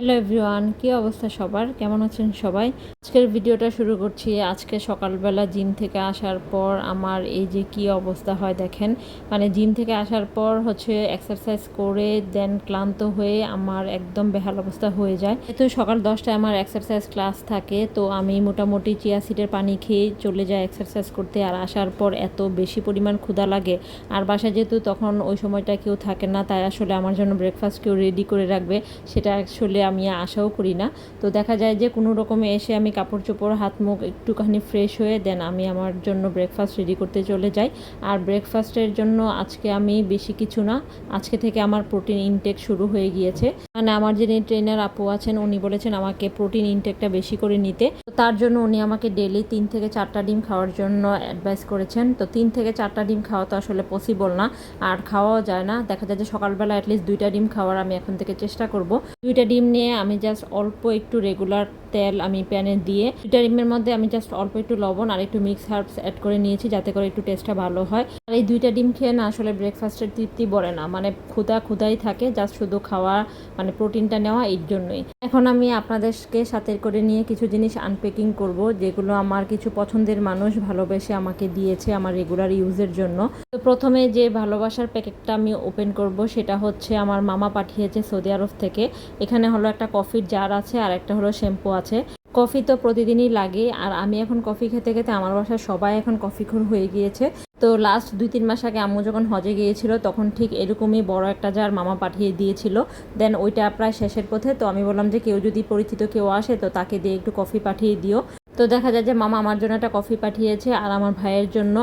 Hello everyone, কী অবস্থা সবার? কেমন আছেন সবাই? আজকের ভিডিওটা শুরু করছি আজকে সকালবেলা জিম থেকে আসার পর আমার এই যে কি অবস্থা হয় দেখেন। মানে জিম থেকে আসার পর হচ্ছে এক্সারসাইজ করে দেন ক্লান্ত হয়ে আমার একদম বেহাল অবস্থা হয়ে যায়। তো সকাল দশটায় আমার এক্সারসাইজ ক্লাস থাকে, তো আমি মোটামুটি চিয়া সিটের পানি খেয়ে চলে যাই এক্সারসাইজ করতে। আর আসার পর এত বেশি পরিমাণ ক্ষুধা লাগে। আর বাসায় যেহেতু তখন ওই সময়টা কেউ থাকে না, তাই আসলে আমার জন্য ব্রেকফাস্ট কেউ রেডি করে রাখবে। সেটা আসলে আমি আশাও করি না। তো দেখা যায় যে কোনো রকমে এসে আমি কাপড় চোপড় হাত মুখ একটুখানি ফ্রেশ হয়ে দেন আমি আমার জন্য ব্রেকফাস্ট রেডি করতে চলে যাই। আর ব্রেকফাস্টের জন্য আজকে আমি বেশি কিছু না, আজকে থেকে আমার প্রোটিন ইনটেক শুরু হয়ে গিয়েছে। মানে আমার যিনি ট্রেনার আপু আছেন, উনি বলেছেন আমাকে প্রোটিন ইনটেকটা বেশি করে নিতে। তো তার জন্য উনি আমাকে ডেলি তিন থেকে চারটা ডিম খাওয়ার জন্য অ্যাডভাইস করেছেন। তো তিন থেকে চারটা ডিম খাওয়া তো আসলে পসিবল না, আর খাওয়াও যায় না। দেখা যায় যে সকালবেলা অ্যাটলিস্ট দুইটা ডিম খাওয়ার আমি এখন থেকে চেষ্টা করব। দুইটা ডিম নিয়ে আমি জাস্ট অল্প একটু রেগুলার তেল আমি প্যানে দিয়ে, দুইটা ডিমের মধ্যে আমি জাস্ট অল্প একটু লবণ আর একটু মিক্স হার্বস অ্যাড করে নিয়েছি যাতে করে একটু টেস্টটা ভালো হয়। আর এই দুইটা ডিম খেয়ে না আসলে ব্রেকফাস্টের তৃপ্তি বলে না মানে ক্ষুদা ক্ষুদাই থাকে জাস্ট শুধু খাওয়া মানে প্রোটিনটা নেওয়া এর জন্যই। এখন আমি আপনাদেরকে সাথে করে নিয়ে কিছু জিনিস আনপ্যাকিং করব, যেগুলো আমার কিছু পছন্দের মানুষ ভালোবেসে আমাকে দিয়েছে আমার রেগুলার ইউজের জন্য। তো প্রথমে যে ভালোবাসার প্যাকেটটা আমি ওপেন করব, সেটা হচ্ছে আমার মামা পাঠিয়েছে সৌদি আরব থেকে। এখানে একটা কফির জার আছে আর একটা হলো শ্যাম্পু আছে। কফি তো প্রতিদিনই লাগে আর আমি এখন কফি খেতে খেতে আমার বাসায় সবাই এখন কফি খুন হয়ে গিয়েছে। তো লাস্ট দুই তিন মাস আগে আম্মু যখন হজে গিয়েছিল তখন ঠিক এরকমই বড় একটা জার মামা পাঠিয়ে দিয়েছিল। দেন ওইটা প্রায় শেষের পথে তো আমি বললাম যে কেউ যদি পরিচিত কেউ আসে তো তাকে দিয়ে একটু কফি পাঠিয়ে দিও। তো দেখা যায় যে মামা আমার জন্য একটা কফি পাঠিয়েছে আর আমার ভাইয়ের জন্য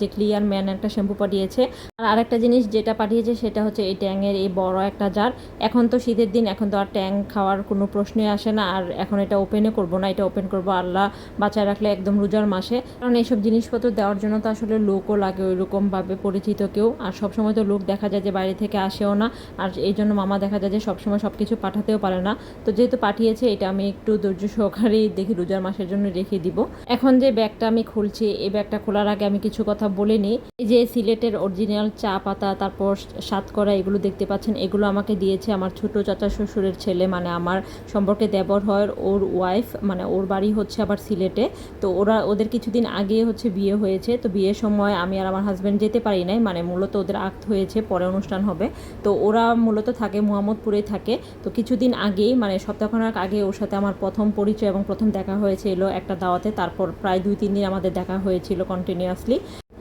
যে ক্লিয়ার ম্যান একটা শ্যাম্পু পাঠিয়েছে। আর আরেকটা জিনিস যেটা পাঠিয়েছে সেটা হচ্ছে এই ট্যাংয়ের এই বড় একটা জার এখন তো শীতের দিন, এখন তো আর ট্যাং খাওয়ার কোনো প্রশ্নই আসে না। আর এখন এটা ওপেনে করব না, এটা ওপেন করব আল্লাহ বাঁচায় রাখলে একদম রোজার মাসে। কারণ এইসব জিনিসপত্র দেওয়ার জন্য তো আসলে লোকও লাগে ওই রকমভাবে পরিচিত কেউ। আর সবসময় তো লোক দেখা যায় যে বাইরে থেকে আসেও না। আর এই জন্য মামা দেখা যায় যে সবসময় সব কিছু পাঠাতেও পারে না। তো যেহেতু পাঠিয়েছে, এটা আমি একটু ধৈর্য সহকারেই দেখি রোজার মাসের জন্য রেখে দিব। এখন যে ব্যাগটা আমি খুলছি, এই ব্যাগটা খোলার আগে আমি কিছু কথা বলে নিই। এই যে সিলেটের অরিজিনাল চা পাতা, তারপর সাতকরা, এগুলো দেখতে পাচ্ছেন। এগুলো আমাকে দিয়েছে আমার ছোট চাচা শ্বশুরের ছেলে মানে আমার সম্পর্কে দেবর হয় ওর ওয়াইফ মানে ওর বাড়ি হচ্ছে আবার সিলেটে। তো ওরা, ওদের কিছুদিন আগে হচ্ছে বিয়ে হয়েছে। তো বিয়ের সময় আমি আর আমার হাজব্যান্ড যেতে পারি নাই মানে মূলত ওদের আক্ত হয়েছে, পরে অনুষ্ঠান হবে। তো ওরা মূলত থাকে, মোহাম্মদপুরে থাকে। তো কিছুদিন আগেই মানে সপ্তাহখানেক আগে ওর সাথে আমার প্রথম পরিচয় এবং প্রথম দেখা হয়েছিল একটা দাওয়াতে তারপর প্রায় দুই তিন দিন আমাদের দেখা হয়েছিল কন্টিনিউয়াসলি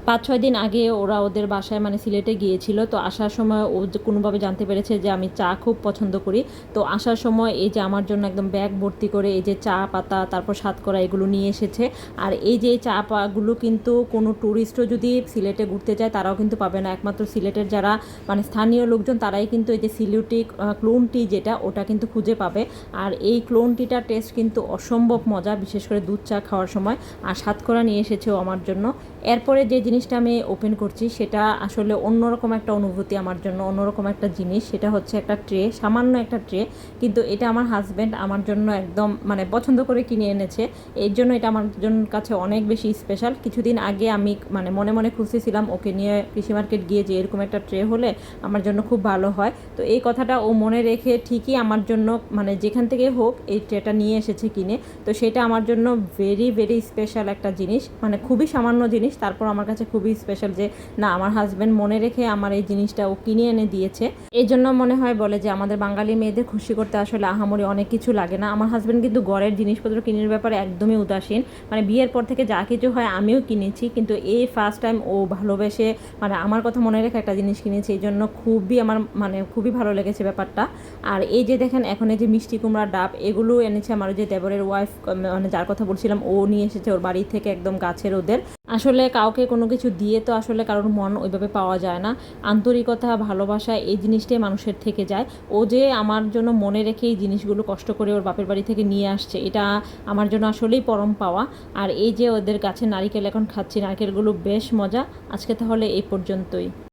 পাঁচ ছয় দিন আগে ওরা ওদের বাসায় মানে সিলেটে গিয়েছিল, তো আসার সময় ও কোনোভাবে জানতে পেরেছে যে আমি চা খুব পছন্দ করি। তো আসার সময় এই যে আমার জন্য একদম ব্যাগ ভর্তি করে এই যে চা, পাতা, তারপর করা এগুলো নিয়ে এসেছে। আর এই যে চা পাগুলো কিন্তু কোনো ট্যুরিস্টও যদি সিলেটে ঘুরতে যায়, তারাও কিন্তু পাবে না। একমাত্র সিলেটের যারা মানে স্থানীয় লোকজন, তারাই কিন্তু এই যে সিলিউটি ক্লোন টি যেটা, ওটা কিন্তু খুঁজে পাবে। আর এই ক্লোন টিটার টেস্ট কিন্তু অসম্ভব মজা, বিশেষ করে দুধ চা খাওয়ার সময়। আর সাতকরা নিয়ে এসেছেও আমার জন্য। এরপরে যে জিনিসটা আমি ওপেন করছি, সেটা আসলে অন্যরকম একটা অনুভূতি আমার জন্য, অন্যরকম একটা জিনিস। সেটা হচ্ছে একটা ট্রে সামান্য একটা ট্রে কিন্তু এটা আমার হাজব্যান্ড আমার জন্য একদম মানে পছন্দ করে কিনে এনেছে। এর জন্য এটা আমার জন্য কাছে অনেক বেশি স্পেশাল কিছুদিন আগে আমি মানে মনে মনে খুঁজতেছিলাম ওকে নিয়ে কৃষি মার্কেট গিয়ে যে এরকম একটা ট্রে হলে আমার জন্য খুব ভালো হয়। তো এই কথাটা ও মনে রেখে ঠিকই আমার জন্য মানে যেখান থেকে হোক এই ট্রেটা নিয়ে এসেছে কিনে। তো সেটা আমার জন্য ভেরি ভেরি স্পেশাল একটা জিনিস মানে খুবই সামান্য জিনিস। তারপর আমার কাছে খুবই স্পেশাল যে, না, আমার হাজব্যান্ড মনে রেখে আমার এই জিনিসটা ও কিনে এনে দিয়েছে। এই জন্য মনে হয় বলে যে, আমাদের বাঙালি মেয়েদের খুশি করতে আসলে আহামরি অনেক কিছু লাগে না। আমার হাজব্যান্ড কিন্তু গড়ের জিনিসপত্র কিনের ব্যাপারে একদমই উদাসীন। মানে বিয়ের পর থেকে যা কিছু হয় আমিও কিনেছি, কিন্তু এই ফার্স্ট টাইম ও ভালোবেসে মানে আমার কথা মনে রেখে একটা জিনিস কিনেছে, এই জন্য খুবই আমার মানে খুবই ভালো লেগেছে ব্যাপারটা। আর এই যে দেখেন, এখন এই যে মিষ্টি কুমড়া ডাব এগুলো এনেছে আমার যে দেবরের ওয়াইফ মানে যার কথা বলছিলাম, ও নিয়ে এসেছে ওর বাড়ি থেকে একদম গাছের ওদের। আসলে কাউকে কোনো কিছু দিয়ে তো আসলে কারোর মন ওইভাবে পাওয়া যায় না। আন্তরিকতা, ভালোবাসা এই জিনিসটাই মানুষের থেকে যায়। ও যে আমার জন্য মনে রেখে এই জিনিসগুলো কষ্ট করে ওর বাপের বাড়ি থেকে নিয়ে আসছে, এটা আমার জন্য আসলেই পরম পাওয়া। আর এই যে ওদের গাছে নারিকেল এখন খাচ্ছি, নারকেলগুলো বেশ মজা। আজকে তাহলে এই পর্যন্তই।